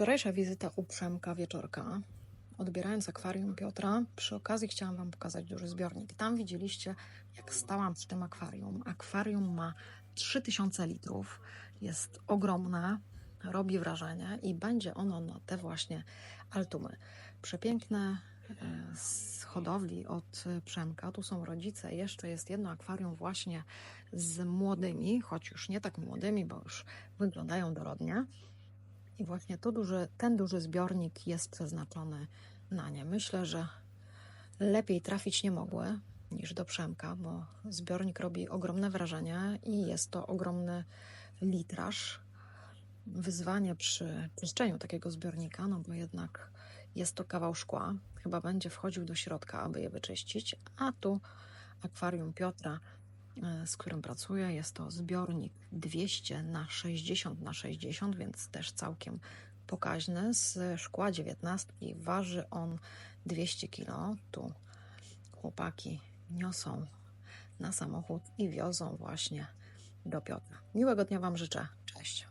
Wczorajsza wizyta u Przemka Wieczorka, odbierając akwarium Piotra, przy okazji chciałam Wam pokazać duży zbiornik. Tam widzieliście, jak stałam przy tym akwarium. Akwarium ma 3000 litrów, jest ogromne, robi wrażenie i będzie ono na te właśnie altumy. Przepiękne e, z hodowli od e, Przemka. Tu są rodzice. Jeszcze jest jedno akwarium właśnie z młodymi, choć już nie tak młodymi, bo już wyglądają dorodnie. I właśnie to duży, ten duży zbiornik jest przeznaczony na nie. Myślę, że lepiej trafić nie mogły niż do Przemka, bo zbiornik robi ogromne wrażenie i jest to ogromny litraż. Wyzwanie przy czyszczeniu takiego zbiornika, no bo jednak jest to kawał szkła. Chyba będzie wchodził do środka, aby je wyczyścić. A tu akwarium Piotra, z którym pracuję, jest to zbiornik 200 na 60 na 60, więc też całkiem pokaźny. Z szkła 19 waży on 200 kg. Tu chłopaki niosą na samochód i wiozą właśnie do Piotra. Miłego dnia Wam życzę. Cześć.